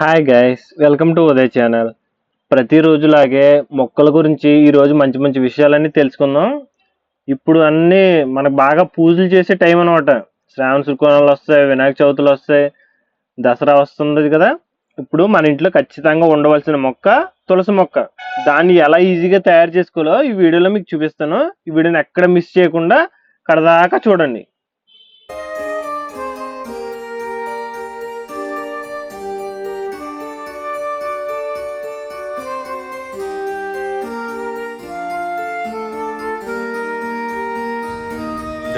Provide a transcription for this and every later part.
Hi guys welcome to Uday channel ప్రతిరోజులాగే మొక్కల గురించి ఈరోజు మంచి మంచి విషయాలన్నీ తెలుసుకుందాం. ఇప్పుడు అన్నీ మనకు బాగా పూజలు చేసే టైం అనమాట శ్రావణ శుక్రవారాలు వస్తాయి వినాయక చవితులు వస్తాయి దసరా వస్తుంది కదా. ఇప్పుడు మన ఇంట్లో ఖచ్చితంగా ఉండవలసిన మొక్క తులసి మొక్క. దాన్ని ఎలా ఈజీగా తయారు చేసుకోవాలో ఈ వీడియోలో మీకు చూపిస్తాను. ఈ వీడియోని ఎక్కడ మిస్ చేయకుండా కడదాకా చూడండి.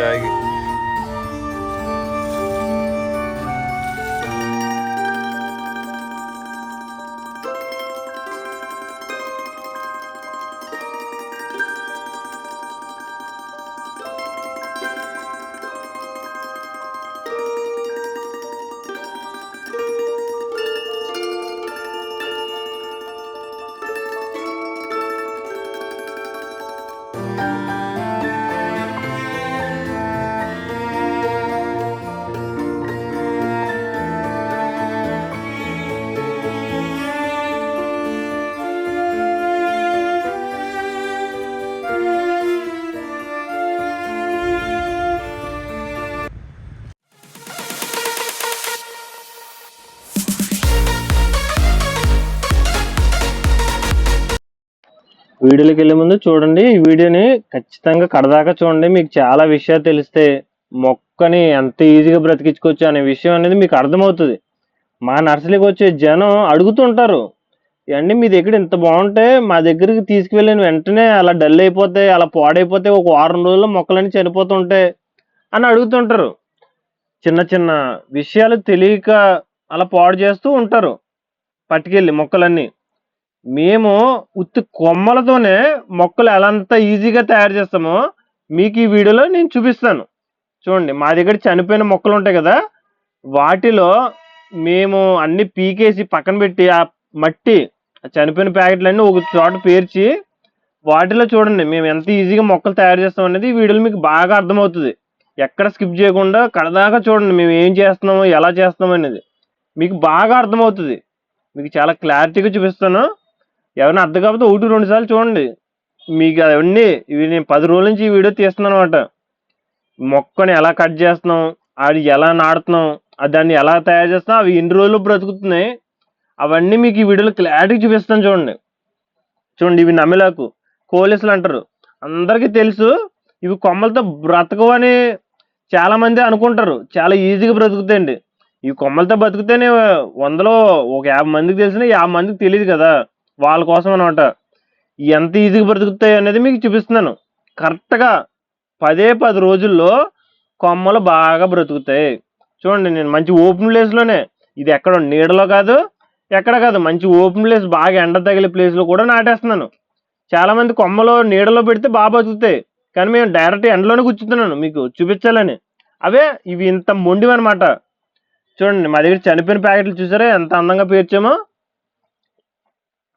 ಜಾಗಿ వీడియోలోకి వెళ్ళే ముందు చూడండి ఈ వీడియోని ఖచ్చితంగా కడదాకా చూడండి. మీకు చాలా విషయాలు తెలిస్తే మొక్కని ఎంత ఈజీగా బ్రతికించుకోవచ్చు అనే విషయం అనేది మీకు అర్థమవుతుంది. మా నర్సరీకి వచ్చే జనం అడుగుతుంటారు అండి మీ దగ్గర ఇంత బాగుంటే మా దగ్గరికి తీసుకువెళ్ళిన వెంటనే అలా డల్ అయిపోతే అలా పాడైపోతే ఒక వారం రోజుల్లో మొక్కలన్నీ చనిపోతుంటే అని అడుగుతుంటారు చిన్న చిన్న విషయాలు తెలియక అలా పాడు చేస్తూ ఉంటారు. పట్టుకెళ్ళి మొక్కలన్నీ. మేము ఉత్తి కొమ్మలతోనే మొక్కలు ఎలాంత ఈజీగా తయారు చేస్తామో మీకు ఈ వీడియోలో నేను చూపిస్తాను. చూడండి మా దగ్గర చనిపోయిన మొక్కలు ఉంటాయి కదా వాటిలో మేము అన్ని పీకేసి పక్కన పెట్టి ఆ మట్టి ఆ చనిపోయిన ప్యాకెట్లన్నీ ఒక చోట పేర్చి వాటిలో చూడండి మేము ఎంత ఈజీగా మొక్కలు తయారు చేస్తాం అనేది ఈ వీడియోలో మీకు బాగా అర్థమవుతుంది. ఎక్కడ స్కిప్ చేయకుండా కడదాకా చూడండి మేము ఏం చేస్తున్నామో ఎలా చేస్తున్నాం అనేది. మీకు బాగా అర్థమవుతుంది. మీకు చాలా క్లారిటీగా చూపిస్తాను. ఎవరైనా అర్థం కాకపోతే ఒకటి రెండు సార్లు చూడండి. మీకు అవన్నీ ఇవి నేను పది రోజుల నుంచి ఈ వీడియో తీస్తున్నాను అనమాట మొక్కని ఎలా కట్ చేస్తున్నాం అది ఎలా నాడుతున్నాం అది దాన్ని ఎలా తయారు చేస్తున్నాం అవి ఎన్ని రోజులు బ్రతుకుతున్నాయి అవన్నీ మీకు ఈ వీడియోలో క్లారిటీ చూపిస్తాను చూడండి. చూడండి ఇవి నమిలాకు. కోలిసలు అంటారు. అందరికీ తెలుసు ఇవి కొమ్మలతో బ్రతకవు అని అనుకుంటారు. చాలా ఈజీగా బ్రతుకుతాయండి. ఈ కొమ్మలతో బతికితేనే వందలో ఒక యాభై మందికి తెలిసిన యాభై మందికి తెలియదు కదా. వాళ్ళ కోసం అనమాట ఎంత ఈజీగా బ్రతుకుతాయి అనేది మీకు చూపిస్తున్నాను. కరెక్ట్గా పదే పది రోజుల్లో కొమ్మలు బాగా బ్రతుకుతాయి. చూడండి నేను మంచి ఓపెన్ ప్లేస్లోనే ఇది ఎక్కడ నీడలో కాదు ఎక్కడ కాదు మంచి ఓపెన్ ప్లేస్ బాగా ఎండ తగిలే ప్లేస్లో కూడా నాటేస్తున్నాను. చాలామంది కొమ్మలు నీడలో పెడితే బాగా బతుకుతాయి కానీ మేము డైరెక్ట్ ఎండలోనే కూర్చుతున్నాను మీకు చూపించాలని. అవే ఇవి ఇంత మొండివన్నమాట చూడండి మా దగ్గర చనిపోయిన ప్యాకెట్లు చూసారా? ఎంత అందంగా పేర్చామో.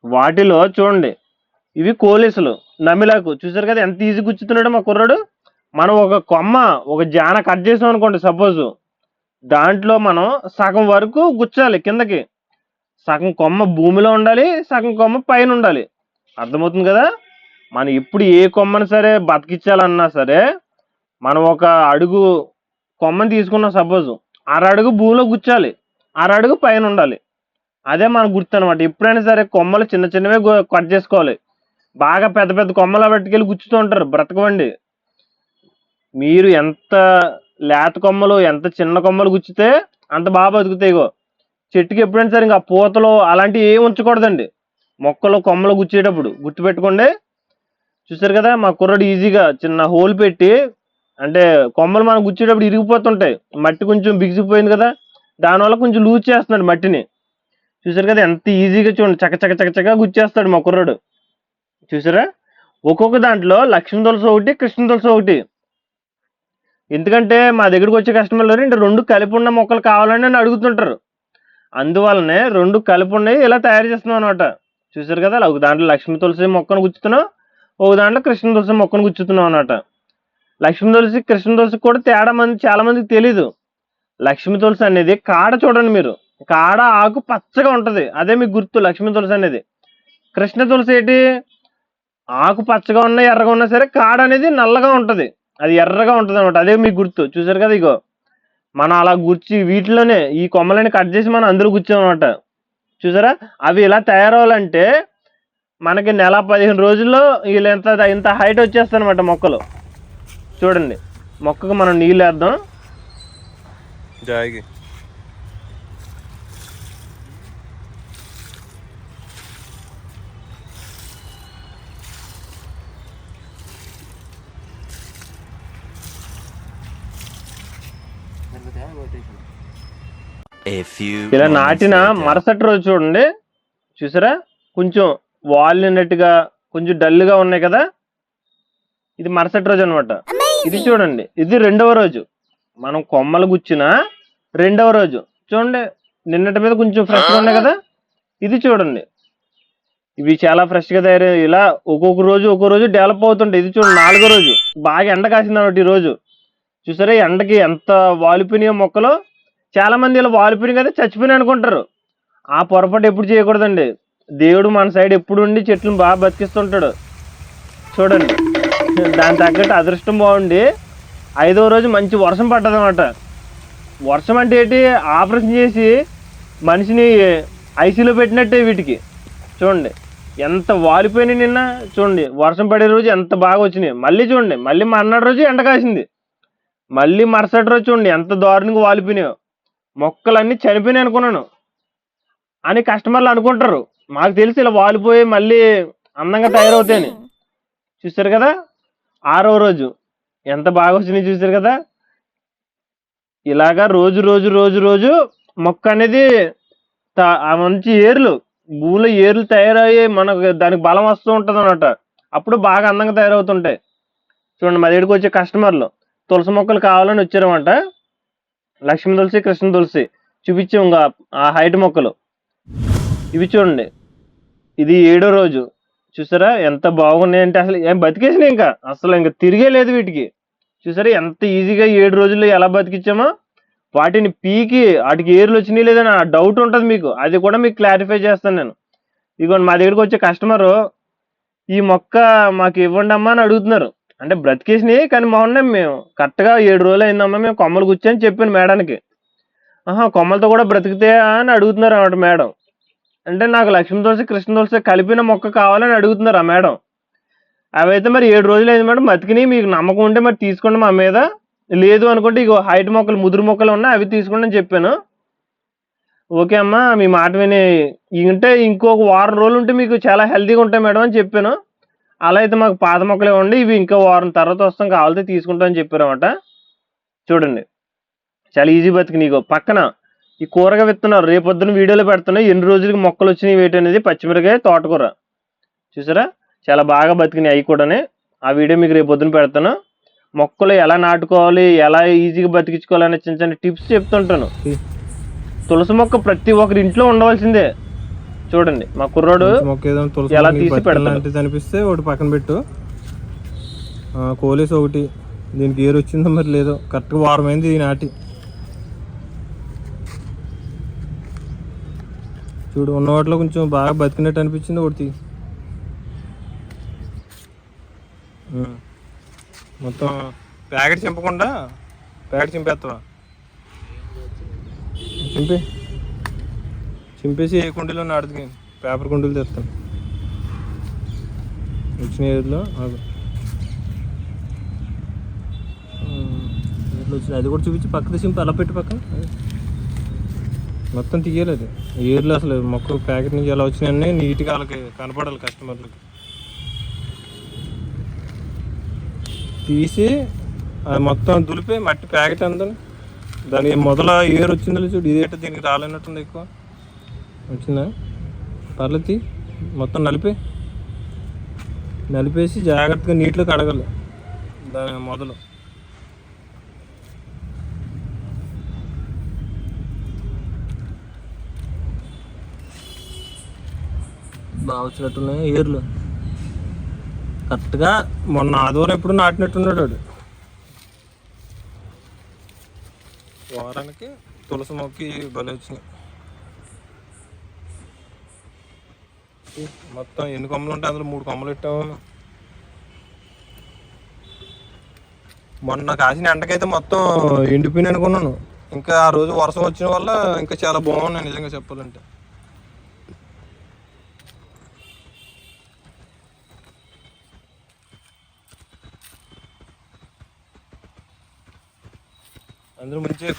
వాటిలో చూడండి. ఇవి కోలీసులు నమిలాకు. చూసారు కదా ఎంత ఈజీ గుచ్చుతున్నాడు మా కుర్రాడు? మనం ఒక కొమ్మ ఒక జాన కట్ చేసాం అనుకోండి సపోజ్ దాంట్లో మనం సగం వరకు గుచ్చాలి కిందకి. సగం కొమ్మ భూమిలో ఉండాలి సగం కొమ్మ పైన ఉండాలి. అర్థమవుతుంది కదా? మనం ఎప్పుడు ఏ కొమ్మని సరే బతికించాలన్నా సరే మనం ఒక అడుగు కొమ్మని తీసుకున్నాం సపోజ్ అర అడుగు భూమిలో గుచ్చాలి అర అడుగు పైన ఉండాలి. అదే మన గుర్తు అనమాట ఎప్పుడైనా సరే కొమ్మలు చిన్న చిన్నవే కట్ చేసుకోవాలి. బాగా పెద్ద పెద్ద కొమ్మలు పట్టుకెళ్ళి గుచ్చుతూ ఉంటారు. బ్రతకవండి మీరు ఎంత లేత కొమ్మలు ఎంత చిన్న కొమ్మలు గుచ్చితే అంత బాగా బతుకుతాయి ఇగో. చెట్టుకి ఎప్పుడైనా సరే ఇంకా పూతలు అలాంటివి ఏమి ఉంచకూడదండి. మొక్కలు కొమ్మలు గుచ్చేటప్పుడు గుర్తుపెట్టుకోండి చూసారు కదా మా కుర్రడు ఈజీగా చిన్న హోల్ పెట్టి అంటే కొమ్మలు మనం గుచ్చేటప్పుడు ఇరిగిపోతుంటాయి. మట్టి కొంచెం బిగిసిపోయింది కదా దానివల్ల కొంచెం లూజ్ చేస్తున్నాడు మట్టిని. చూసారు కదా ఎంత ఈజీగా చూడండి. చక్క చక్క చక్క చక్క గుచ్చేస్తాడు మా కుర్రాడు. చూసారా? ఒక్కొక్క దాంట్లో లక్ష్మీ తులసి ఒకటి కృష్ణ తులసి ఒకటి. ఎందుకంటే మా దగ్గరికి వచ్చే కస్టమర్లు ఇంటి రెండు కలిపి ఉన్న మొక్కలు కావాలని నన్ను అడుగుతుంటారు. అందువల్లనే రెండు కలిపి ఉన్నాయి ఇలా తయారు చేస్తున్నాం అనమాట చూసారు కదా ఒక దాంట్లో లక్ష్మీ తులసి మొక్కను గుచ్చుతున్నాం ఒక దాంట్లో కృష్ణ తులసి మొక్కను గుచ్చుతున్నాం అనమాట లక్ష్మీ తులసి కృష్ణ తులసి కూడా తేడా మంది చాలా మందికి తెలీదు. లక్ష్మీ తులసి అనేది కాడ చూడండి మీరు. కాడ ఆకు పచ్చగా ఉంటది. అదే మీకు గుర్తు లక్ష్మీ తులసి అనేది. కృష్ణ తులసి ఏంటి? ఆకు పచ్చగా ఉన్నా ఎర్రగా ఉన్నా సరే కాడ అనేది నల్లగా ఉంటది. అది ఎర్రగా ఉంటది అనమాట అదే మీకు గుర్తు. చూసారు కదా ఇగో? మనం అలా గుర్చి వీటిలోనే ఈ కొమ్మలని కట్ చేసి మనం అందులో కూర్చోమన్నమాట చూసారా? అవి ఇలా తయారవ్వాలంటే మనకి నెల పదిహేను రోజుల్లో వీళ్ళు ఎంత ఇంత హైట్ వచ్చేస్తాయి అనమాట మొక్కలు. చూడండి. మొక్కకు మనం నీళ్ళు వేద్దాం. ఇలా నాటిన. మరుసటి రోజు చూడండి. చూసారా? కొంచెం వాలినట్టుగా కొంచెం డల్గా ఉన్నాయి కదా? ఇది మరుసటి రోజు అనమాట ఇది చూడండి. ఇది రెండవ రోజు. మనం కొమ్మలు గుచ్చిన రెండవ రోజు. చూడండి. నిన్నటి మీద కొంచెం ఫ్రెష్గా ఉన్నాయి కదా? ఇది చూడండి. ఇవి చాలా ఫ్రెష్గా తయారయ్యాయి. ఇలా ఒక్కొక్క రోజు ఒక్కొక్క రోజు డెవలప్ అవుతుంటాయి. ఇది చూడండి. నాలుగో రోజు. బాగా ఎండ కాసింది అన్నమాట ఈ రోజు. చూసారా ఎండకి ఎంత వాలిపోయినాయో మొక్కలు? చాలా మంది ఇలా వాలిపోయినాయి కదా చచ్చిపోయినాయి అనుకుంటారు. ఆ పొరపాటు ఎప్పుడు చేయకూడదండి. దేవుడు మన సైడ్ ఎప్పుడు ఉండి చెట్లను బాగా బతికిస్తుంటాడు. చూడండి. దాని తగ్గట్టు అదృష్టం బాగుండి. ఐదో రోజు మంచి వర్షం పడ్డదన్నమాట. వర్షం అంటే ఏంటి? ఆపరేషన్ చేసి మనిషిని ఐసీలో పెట్టినట్టే వీటికి. చూడండి. ఎంత వాలిపోయినాయి నిన్న. చూడండి. వర్షం పడే రోజు ఎంత బాగా వచ్చినాయి. మళ్ళీ చూడండి. మళ్ళీ మన్నాడు రోజు ఎండ కాసింది. మళ్ళీ మరుసటి రోజు చూడండి ఎంత దారుణంగా వాలిపోయినాయో. మొక్కలన్నీ చనిపోయినాయి అనుకున్నాను. అని కస్టమర్లు అనుకుంటారు. మాకు తెలిసి ఇలా వాలిపోయి మళ్ళీ అందంగా తయారవుతాయని. చూసారు కదా? ఆరో రోజు. ఎంత బాగా వచ్చినాయి చూసారు కదా? ఇలాగా రోజు రోజు రోజు రోజు మొక్క అనేది త- మంచి ఏర్లు భూమిలో ఏర్లు తయారయ్యి మనకు దానికి బలం వస్తూ ఉంటుంది అన్నమాట అప్పుడు బాగా అందంగా తయారవుతుంటాయి. చూడండి మా దగ్గరికి వచ్చే కస్టమర్లు. తులసి మొక్కలు కావాలని వచ్చారన్నమాట. లక్ష్మీ తులసి కృష్ణ తులసి చూపించాం ఇంకా ఆ హైట్ మొక్కలు. ఇవి చూడండి. ఇది ఏడో రోజు. చూసారా? ఎంత బాగున్నాయంటే అసలు ఏం బతికేసినాయి ఇంకా. అసలు ఇంకా తిరిగే లేదు వీటికి. చూసారా? ఎంత ఈజీగా ఏడు రోజుల్లో ఎలా బతికించామో వాటిని పీకి వాటికి ఏర్లు వచ్చినాయి లేదని ఆ డౌట్ ఉంటుంది మీకు. అది కూడా మీకు క్లారిఫై చేస్తాను నేను. ఇదిగోండి మా దగ్గరికి వచ్చే కస్టమరు ఈ మొక్క మాకు ఇవ్వండి అమ్మా అని అడుగుతున్నారు. అంటే బ్రతికేసినాయి కానీ మొన్న మేము కరెక్ట్గా ఏడు రోజులు అయిందమ్మా మేము కొమ్మలు కూర్చొని చెప్పాను మేడానికి ఆహా కొమ్మలతో కూడా బ్రతికితే అని అడుగుతున్నారు అన్నమాట మేడం. అంటే నాకు లక్ష్మీ తులసి కృష్ణ తులసి కలిపిన మొక్క కావాలని అడుగుతున్నారు ఆ మేడం? అవైతే మరి ఏడు రోజులు అయింది మేడం బతికినాయి మీకు నమ్మకం ఉంటే మరి తీసుకోండి మా మీద. లేదు అనుకుంటే ఇక హైట్ మొక్కలు ముదురు మొక్కలు ఉన్నాయి అవి తీసుకోండి అని చెప్పాను. ఓకే అమ్మా మీ మాట విని ఇంటే ఇంకొక వారం రోజులు ఉంటే మీకు చాలా హెల్తీగా ఉంటాయి మేడం అని చెప్పాను. అలా అయితే మాకు పాత మొక్కలు ఇవ్వండి ఇవి ఇంకా వారం తర్వాత వస్తాం కావాలితే తీసుకుంటాం అని చెప్పారు అనమాట చూడండి. చాలా ఈజీ బతికి నీకు. పక్కన ఈ కూరగా విత్తనాలు రేపొద్దున వీడియోలో పెడుతున్నాయి ఎన్ని రోజులకి మొక్కలు వచ్చినాయి వేటి అనేది పచ్చిమిరకాయ తోటకూర. చూసారా? చాలా బాగా బతికినాయి అవి కూడానే. ఆ వీడియో మీకు రేపొద్దున పెడతాను మొక్కలు ఎలా నాటుకోవాలి ఎలా ఈజీగా బతికించుకోవాలనే చిన్న చిన్న టిప్స్ చెప్తుంటాను. తులసి మొక్క ప్రతి ఒక్కరి ఇంట్లో ఉండవలసిందే. చూడండి మా కుర్రోడు ఎలా తీసి పెడతాడు? ఒకటి పక్కన పెట్టు. కోలేసి ఒకటి. దీనికి ఏరు వచ్చిందో మరి లేదో. కరెక్ట్గా వారం అయింది ఈ నాటి. చూడు ఉన్న వాటిలో కొంచెం బాగా బతికినట్టు అనిపించింది ఒకటి. మొత్తం ప్యాకెట్ చింపకుండా ప్యాకెట్ చింపేస్తావా చింపే. చింపేసి ఏ కుండీలో నాటుది పేపర్ కుండీలు తెస్తాను వచ్చిన ఏరియాలో ఆగు. వచ్చినాయి అది కూడా చూపించి పక్కన చింపి అలా పెట్టి పక్కన. మొత్తం తీయలేదు ఏర్లు అసలు మొక్క ప్యాకెట్ నుంచి ఎలా వచ్చినాయన్నీ నీట్గా వాళ్ళకి కనపడాలి కస్టమర్లకి. తీసి అది మొత్తం దులిపి మట్టి ప్యాకెట్ అంతా దానికి మొదల ఏరు వచ్చిందో చూడు ఇదేంటో దీనికి రాలేనట్టుంది ఎక్కువ. వచ్చిందా? పర్లేదు మొత్తం నలిపి. నలిపేసి జాగ్రత్తగా నీటిలో కడగాలి. దాని మొదలు. బాగా వచ్చినట్టున్నాయి ఏర్లు. కరెక్ట్గా మొన్న ఆదివారం ఎప్పుడు నాటినట్టున్నాడు వాడు. వారానికి తులసి మొక్కి బలి వచ్చినాయి. మొత్తం ఎన్ని కొమ్మలు ఉంటాయి? అందులో మూడు కొమ్మలు పెట్టాము మొన్న కాసిన ఎండకైతే మొత్తం ఎండిపోయిన అనుకున్నాను. ఇంకా ఆ రోజు వర్షం వచ్చిన వల్ల ఇంకా చాలా బాగున్నాయి నిజంగా చెప్పాలంటే. అందరూ మంచిగా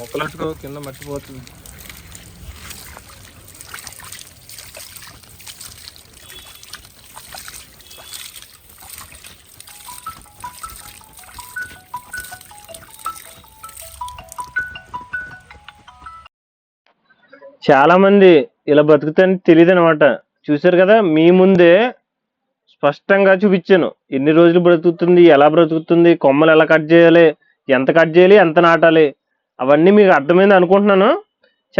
మొక్కలట్టుకో కింద మట్టిపోతుంది. చాలా మంది ఇలా బతుకుతాయని తెలియదు అనమాట చూసారు కదా మీ ముందే స్పష్టంగా చూపించాను. ఎన్ని రోజులు బ్రతుకుతుంది ఎలా బ్రతుకుతుంది కొమ్మలు ఎలా కట్ చేయాలి ఎంత కట్ చేయాలి ఎంత నాటాలి. అవన్నీ మీకు అర్థమైంది అనుకుంటున్నాను.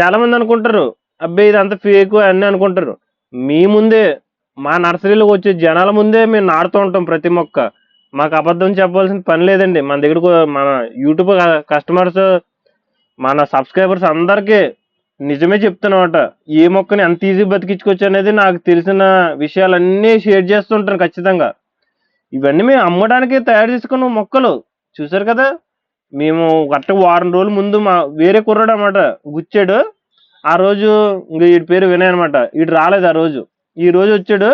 చాలామంది అనుకుంటారు అబ్బాయి ఇదంతా ఫేక్ అన్నీ అనుకుంటారు. మీ ముందే మా నర్సరీలోకి వచ్చే జనాల ముందే మేము నాటుతూ ఉంటాం ప్రతి మొక్క. మాకు అబద్ధం చెప్పాల్సిన పని లేదండి. మన దగ్గరకు మన యూట్యూబ్ కస్టమర్స్ మన సబ్స్క్రైబర్స్ అందరికీ నిజమే చెప్తానమాట ఏ మొక్కని ఎంత ఈజీ బతికించుకోవచ్చు అనేది నాకు తెలిసిన విషయాలన్నీ షేర్ చేస్తుంటాను ఖచ్చితంగా. ఇవన్నీ మేము అమ్మడానికి తయారు చేసుకున్న మొక్కలు. చూసారు కదా? మేము కరెక్ట్ వారం రోజుల ముందు మా వేరే కుర్రాడు అనమాట గుచ్చాడు. ఆ రోజు ఇంక వీడి పేరు వినయ్ అనమాట వీడు రాలేదు ఆ రోజు. ఈ రోజు వచ్చాడు.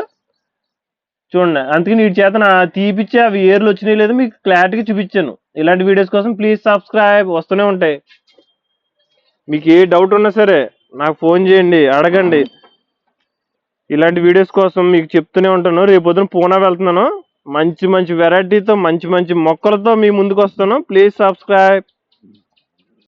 చూడండి అందుకని వీడి చేత నా తీపిచ్చి అవి ఏర్లు వచ్చినాయి లేదు మీకు క్లారిటీగా చూపించాను. ఇలాంటి వీడియోస్ కోసం ప్లీజ్ సబ్స్క్రైబ్ వస్తూనే ఉంటాయి. మీకు ఏ డౌట్ ఉన్నా సరే నాకు ఫోన్ చేయండి అడగండి. ఇలాంటి వీడియోస్ కోసం మీకు చెప్తూనే ఉంటాను. రేపు పొద్దున పూనా వెళ్తున్నాను. మంచి మంచి వెరైటీతో మంచి మంచి మొక్కలతో మీ ముందుకు వస్తున్నాం ప్లీజ్ సబ్స్క్రైబ్